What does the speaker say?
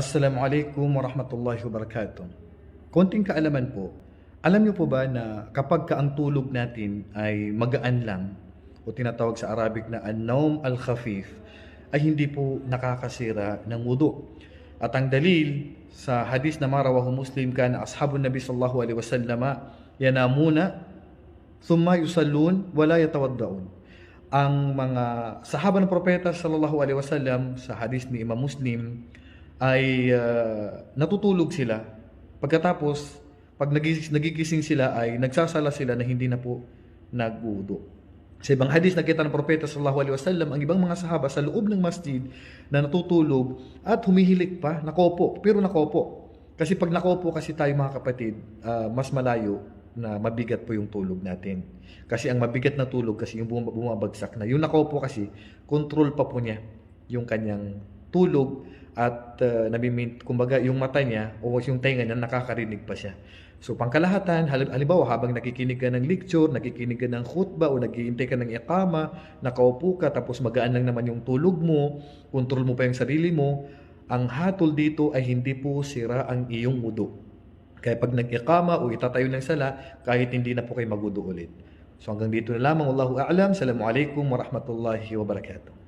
Assalamualaikum warahmatullahi wabarakatuh. Konting kaalaman po. Alam niyo po ba na kapag ka ang tulog natin ay magaan lang o tinatawag sa Arabic na an-naum al-khafif ay hindi po nakakasira ng wudu. At ang dalil sa hadis na marawahu Muslim kana ashabun Nabi sallallahu alaihi wasallama yanamuna thumma yusallun wala yatawaddaun. Ang mga sahaba ng propeta sallallahu alaihi wasallam sa hadis ni Imam Muslim ay ah, natutulog sila. Pagkatapos, pag nagigising sila ay nagsasala sila na hindi na po nag-udo. Sa ibang hadis nakita ng propeta sallallahu alaihi wasallam ang ibang mga sahaba sa loob ng masjid na natutulog at humihilik pa, nakopo, pero nakopo. Kasi pag nakopo kasi tayo mga kapatid, ah, mas malayo na mabigat po yung tulog natin. Kasi ang mabigat na tulog kasi yung bum- bumabagsak na. Yung nakopo kasi, control pa po niya yung kanyang tulog at uh, nabimint, kumbaga yung mata niya o yung tenga niya nakakarinig pa siya. So pangkalahatan, hal- halimbawa habang nakikinig ka ng lecture, nakikinig ka ng khutba o naghihintay ka ng iqama, nakaupo ka tapos magaan lang naman yung tulog mo, control mo pa yung sarili mo, ang hatol dito ay hindi po sira ang iyong wudu. Kaya pag nag-iqama o itatayo ng sala, kahit hindi na po kayo magudo ulit. So hanggang dito na lamang. Wallahu a'lam. Assalamualaikum warahmatullahi wabarakatuh.